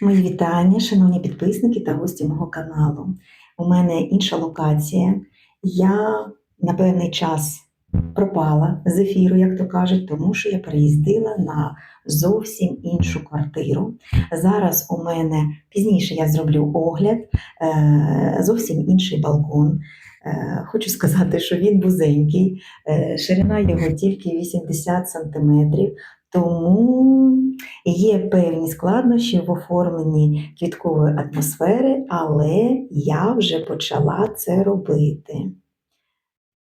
Мої вітання, шановні підписники та гості мого каналу. У мене інша локація. Я на певний час пропала з ефіру, як то кажуть, тому що я переїздила на зовсім іншу квартиру. Зараз у мене пізніше я зроблю огляд, е, зовсім інший балкон. Е, Хочу сказати, що він вузенький, е, ширина його тільки 80 сантиметрів. Тому є певні складнощі в оформленні квіткової атмосфери, але я вже почала це робити.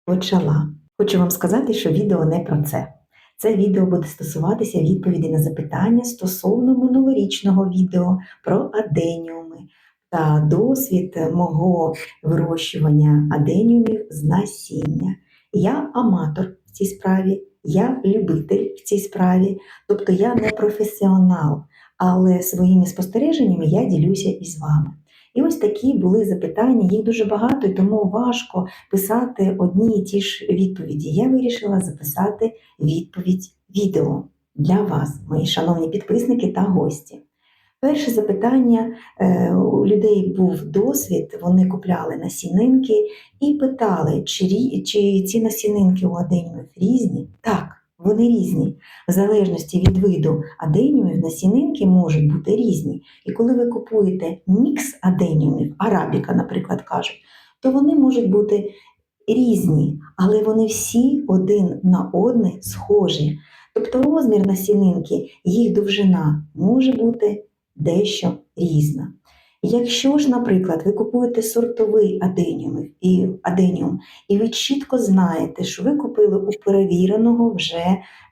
Почала. Хочу вам сказати, що відео не про це. Це відео буде стосуватися відповіді на запитання стосовно минулорічного відео про аденіуми та досвід мого вирощування аденіумів з насіння. Я аматор в цій справі, я любитель в цій справі, тобто я не професіонал, але своїми спостереженнями я ділюся із вами. І ось такі були запитання, їх дуже багато, і тому важко писати одні і ті ж відповіді. Я вирішила записати відповідь відео для вас, мої шановні підписники та гості. Перше запитання е, у людей був досвід, вони купляли насінинки і питали, чи, чи ці насінинки у аденімів різні? Так, вони різні. В залежності від виду аденіумів насінинки можуть бути різні. І коли ви купуєте мікс аденіумів, арабіка, наприклад, кажуть, то вони можуть бути різні, але вони всі один на одне схожі. Тобто розмір насінинки, їх довжина може бути дещо різна. Якщо ж, наприклад, ви купуєте сортовий аденіум і, аденіум, і ви чітко знаєте, що ви купили у перевіреного вже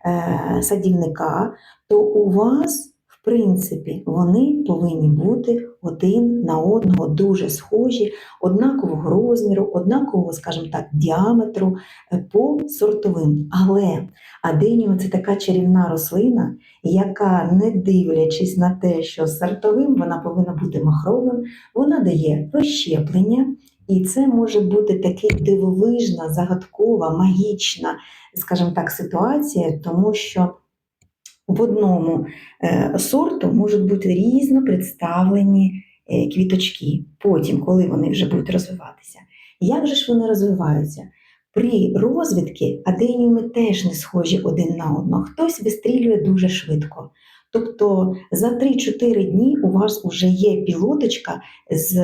е, садівника, то у вас, принципі, вони повинні бути один на одного дуже схожі, однакового розміру, однакового, скажімо так, діаметру е, по сортовим. Але аденіум це така чарівна рослина, яка, не дивлячись на те, що сортовим вона повинна бути махровим, вона дає розщеплення, і це може бути така дивовижна, загадкова, магічна, скажімо так, ситуація, тому що в одному е, сорту можуть бути різно представлені е, квіточки, потім, коли вони вже будуть розвиватися. Як же ж вони розвиваються? При розвідки аденіуми теж не схожі один на одного. Хтось вистрілює дуже швидко. Тобто за 3-4 дні у вас вже є пілоточка, з,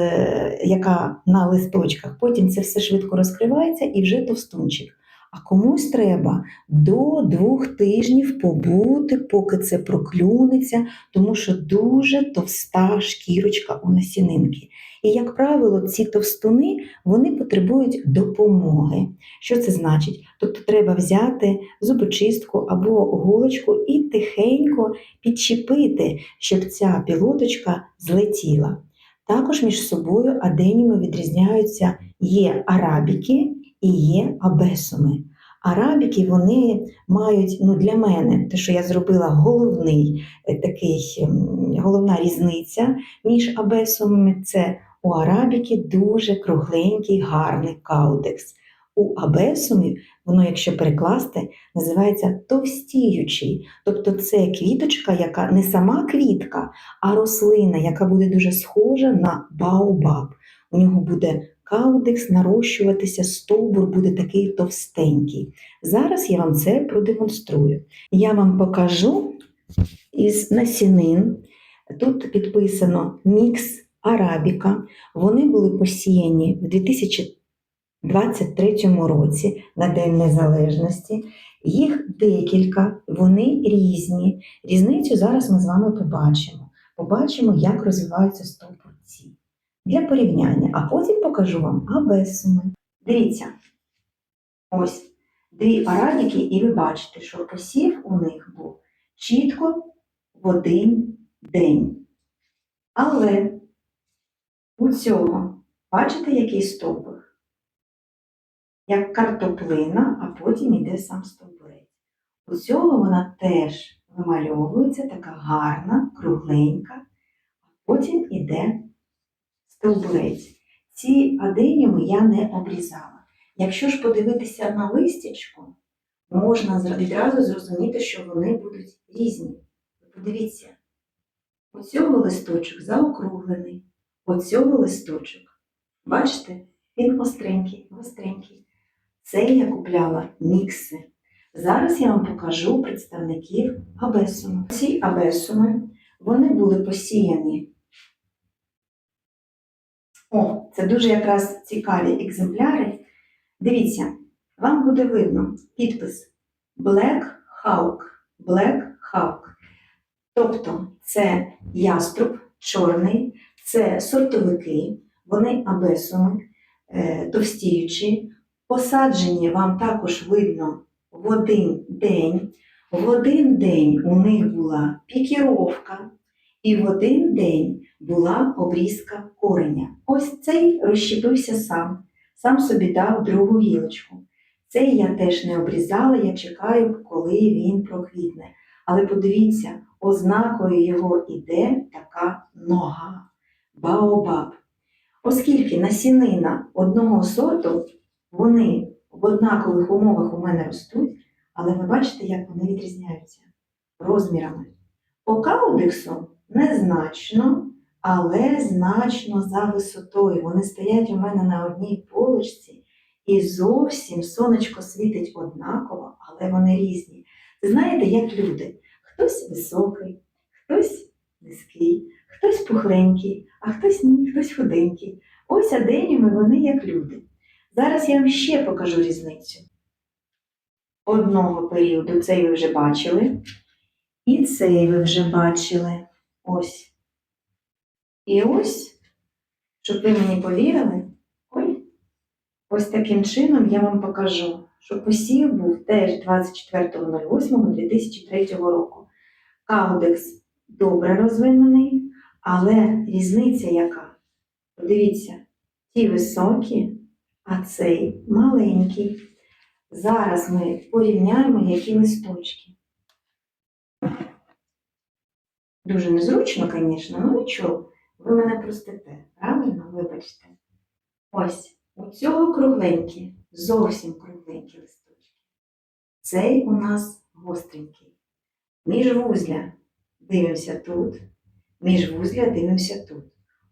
яка на листочках, потім це все швидко розкривається і вже товстунчик. А комусь треба до двох тижнів побути, поки це проклюнеться, тому що дуже товста шкірочка у насінинки. І, як правило, ці товстуни вони потребують допомоги. Що це значить? Тобто треба взяти зубочистку або голочку і тихенько підчепити, щоб ця пілоточка злетіла. Також між собою аденіми відрізняються є арабіки і є абесуми. Арабіки вони мають, ну для мене, те, що я зробила головний е, такий, ем, головна різниця між абесумами, це у арабіки дуже кругленький, гарний каудекс. У абесумів, воно, якщо перекласти, називається товстіючий. Тобто це квіточка, яка не сама квітка, а рослина, яка буде дуже схожа на баобаб. У нього буде каудекс нарощуватися, стовбур буде такий товстенький. Зараз я вам це продемонструю. Я вам покажу із насінин. Тут підписано мікс арабіка. Вони були посіяні в 2023 році на День Незалежності. Їх декілька, вони різні. Різницю зараз ми з вами побачимо. Побачимо, як розвиваються стовбурці для порівняння, а потім покажу вам абесуми. Дивіться, ось дві арабіки, і ви бачите, що посів у них був чітко в один день. Але у цього, бачите, який стовбур? Як картоплина, а потім йде сам стовбурець. У цього вона теж вимальовується така гарна, кругленька, а потім іде стовбурець. Ці аденіуми я не обрізала. Якщо ж подивитися на листячку, можна відразу зрозуміти, що вони будуть різні. Подивіться, У цього листочок заокруглений, у цього листочок. Бачите, він гостренький, гостренький. Це я купляла мікси. Зараз я вам покажу представників абесуму. Ці абесуми, вони були посіяні. О, це дуже якраз цікаві екземпляри. Дивіться, вам буде видно підпис Black Hawk. Black Hawk. Тобто це яструб чорний, це сортовики, вони абесуми, е, товстіючі. Посаджені вам також видно в один день. В один день у них була пікіровка, і в один день була обрізка кореня. Ось цей розщепився сам, сам собі дав другу гілочку. Цей я теж не обрізала, я чекаю, коли він проквітне. Але подивіться, ознакою його іде така нога баобаб. Оскільки насінина одного сорту, вони в однакових умовах у мене ростуть, але ви бачите, як вони відрізняються розмірами. По каудексу незначно, але значно за висотою. Вони стоять у мене на одній полочці, і зовсім сонечко світить однаково, але вони різні. Знаєте, як люди. Хтось високий, хтось низький, хтось пухленький, а хтось ні, хтось худенький. Ось аденіуми вони як люди. Зараз я вам ще покажу різницю. Одного періоду цей ви вже бачили, і цей ви вже бачили. Ось. І ось, щоб ви мені повірили, ой, ось таким чином я вам покажу, що посів був теж 24.08.2003 року. Каудекс добре розвинений, але різниця яка? Подивіться, ті високі, а цей маленький. Зараз ми порівняємо, які листочки. Дуже незручно, звісно, ну нічого. Ви мене простите, правильно? Вибачте. Ось, у цього кругленькі, зовсім кругленькі листочки. Цей у нас гостренький. Міжвузля дивимося тут, міжвузля дивимося тут.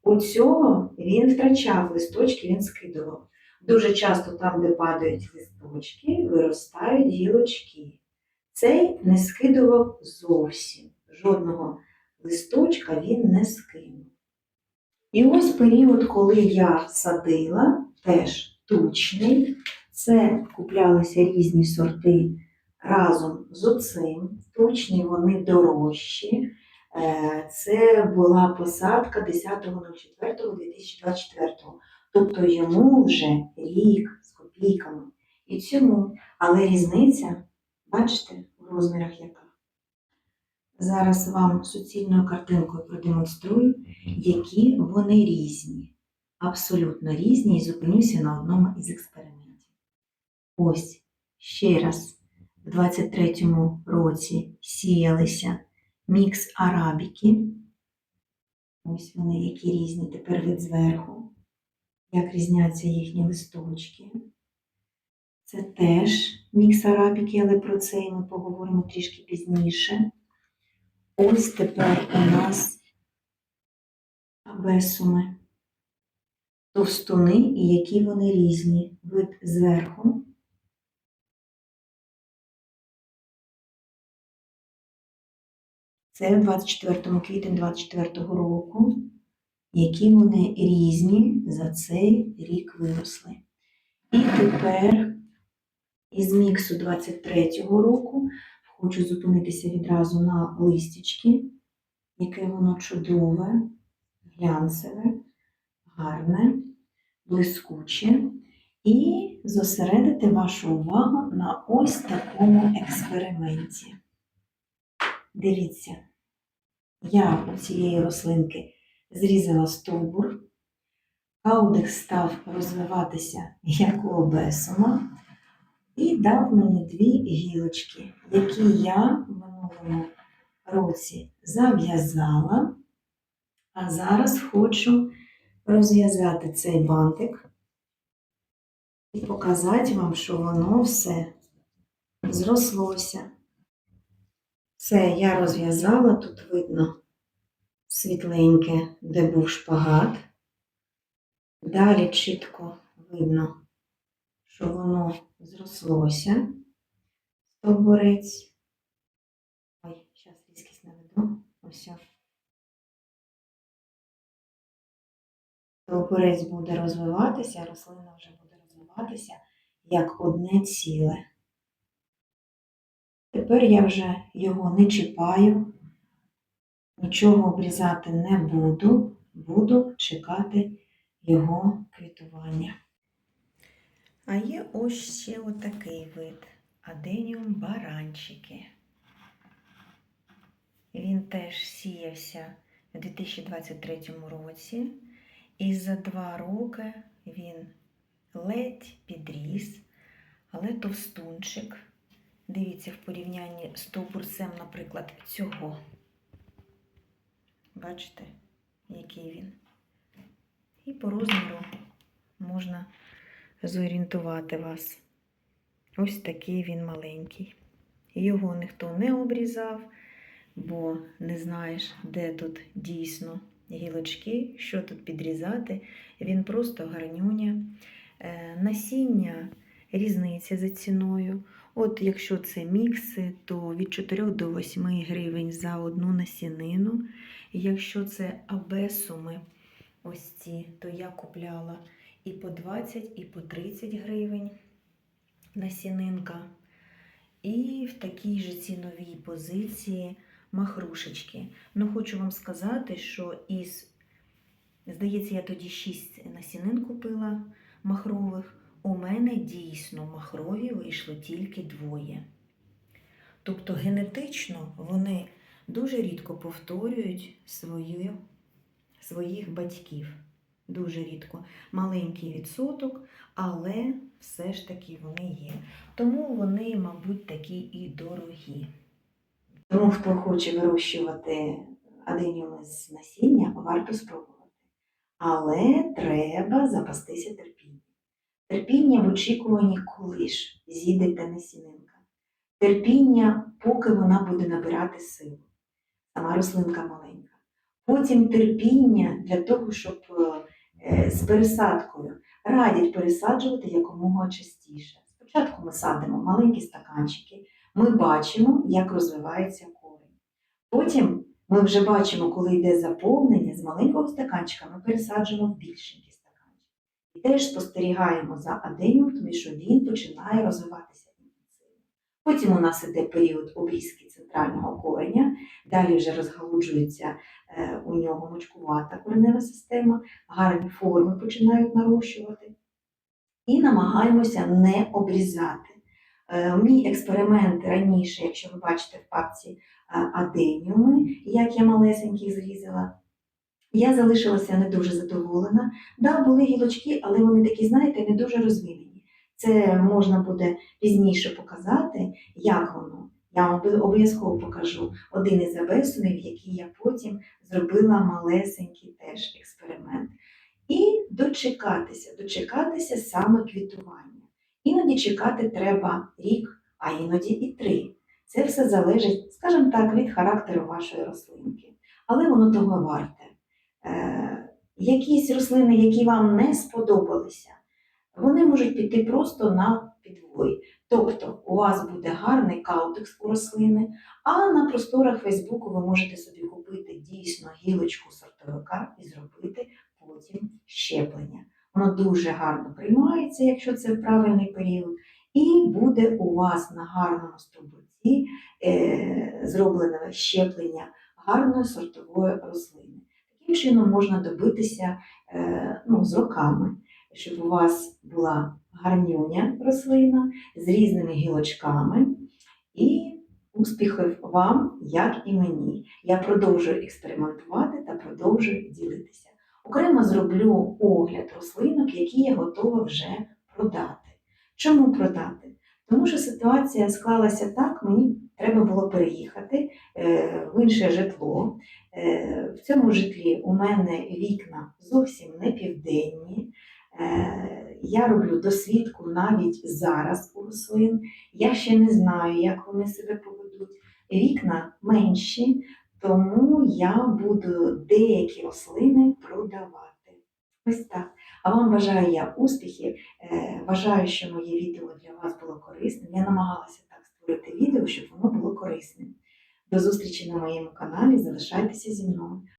У цього він втрачав листочки, він скидував. Дуже часто там, де падають листочки, виростають гілочки. Цей не скидував зовсім. Жодного листочка він не скинув. І ось період, коли я садила, теж тучний. Це куплялися різні сорти разом з оцим. Тучні вони дорожчі. Е, Це була посадка 10.04.2024. Тобто йому вже рік з копійками. І цьому, але різниця, бачите, в розмірах яка. Зараз вам суцільною картинкою продемонструю, які вони різні. Абсолютно різні, і зупинюся на одному із експериментів. Ось ще раз, в 23-му році сіялися мікс арабіки. Ось вони які різні, тепер від зверху як різняться їхні листочки. Це теж мікс арабіки, але про це ми поговоримо трішки пізніше. Ось тепер у нас абесуми, товстуни і які вони різні. Вид зверху. Це 24 квітня 24 року які вони різні за цей рік виросли. І тепер із міксу 23-го року хочу зупинитися відразу на листячки, яке воно чудове, глянцеве, гарне, блискуче. І зосередити вашу увагу на ось такому експерименті. Дивіться, я у цієї рослинки зрізала стовбур, каудик став розвиватися як у обесума і дав мені дві гілочки, які я в минулому році зав'язала, а зараз хочу розв'язати цей бантик і показати вам, що воно все зрослося. Це я розв'язала, тут видно світленьке, де був шпагат. Далі чітко видно, що воно зрослося, стовбурець. Ой, зараз різкість наведу. Ось. Стовбурець буде розвиватися, рослина вже буде розвиватися як одне ціле. Тепер я вже його не чіпаю, нічого обрізати не буду, буду чекати його квітування. А є ось ще отакий вид аденіум баранчики. Він теж сіявся у 2023 році, і за два роки він ледь підріс, але товстунчик. Дивіться, в порівнянні з товбурцем, наприклад, цього. Бачите, який він. І по розміру можна зорієнтувати вас. Ось такий він маленький. Його ніхто не обрізав, бо не знаєш, де тут дійсно гілочки, що тут підрізати. Він просто гарнюня. Е, Насіння різниця за ціною. От якщо це мікси, то від 4 до 8 гривень за одну насінину. Якщо це абесуми, ось ці, то я купляла і по 20, і по 30 гривень насінинка. І в такій же ціновій позиції махрушечки. Ну, хочу вам сказати, що із, здається, я тоді 6 насінин купила махрових. У мене дійсно махрові вийшло тільки двоє. Тобто генетично вони дуже рідко повторюють свою, своїх батьків. Дуже рідко. Маленький відсоток, але все ж таки вони є. Тому вони, мабуть, такі і дорогі. Тому хто хоче вирощувати аденіуми з насіння, варто спробувати. Але треба запастися терпінням. Терпіння в очікуванні, коли ж зійде та насінинка. Терпіння, поки вона буде набирати силу. Сама рослинка маленька. Потім терпіння для того, щоб е, з пересадкою радять пересаджувати якомога частіше. Спочатку ми садимо маленькі стаканчики, ми бачимо, як розвивається корінь. Потім ми вже бачимо, коли йде заповнення з маленького стаканчика, ми пересаджуємо в більшенький стаканчик. І теж спостерігаємо за аденіум, тому що він починає розвиватися. Потім у нас іде період обрізки центрального кореня, далі вже розгалуджується е, у нього мочкувата коренева система, гарні форми починають нарощувати. І намагаємося не обрізати. Е, Мій експеримент раніше, якщо ви бачите в папці е, аденіуми, як я малесеньких зрізала, я залишилася не дуже задоволена. Да, були гілочки, але вони такі, знаєте, не дуже розвинені. Це можна буде пізніше показати, як воно. Я вам обов'язково покажу один із абесумів, який я потім зробила малесенький теж експеримент. І дочекатися, дочекатися саме квітування. Іноді чекати треба рік, а іноді і три. Це все залежить, скажімо так, від характеру вашої рослинки. Але воно того варте. Е, якісь рослини, які вам не сподобалися, вони можуть піти просто на підвой. Тобто у вас буде гарний каутекс у рослини, а на просторах Фейсбуку ви можете собі купити дійсно гілочку сортовика і зробити потім щеплення. Воно дуже гарно приймається, якщо це правильний період, і буде у вас на гарному стовбурці е, зроблене щеплення гарної сортової рослини. Таким чином можна добитися е, ну, з роками, щоб у вас була гарнюня рослина з різними гілочками. І успіхів вам, як і мені. Я продовжую експериментувати та продовжую ділитися. Окремо зроблю огляд рослинок, які я готова вже продати. Чому продати? Тому що ситуація склалася так, мені треба було переїхати е, в інше житло. Е, В цьому житлі у мене вікна зовсім не південні. Я роблю досвідку навіть зараз у рослин. Я ще не знаю, як вони себе поведуть. Вікна менші, Тому я буду деякі рослини продавати. Ось так. А вам бажаю я успіхів. Е, Вважаю, що моє відео для вас було корисним. Я намагалася так створити відео, щоб воно було корисним. До зустрічі на моєму каналі. Залишайтеся зі мною.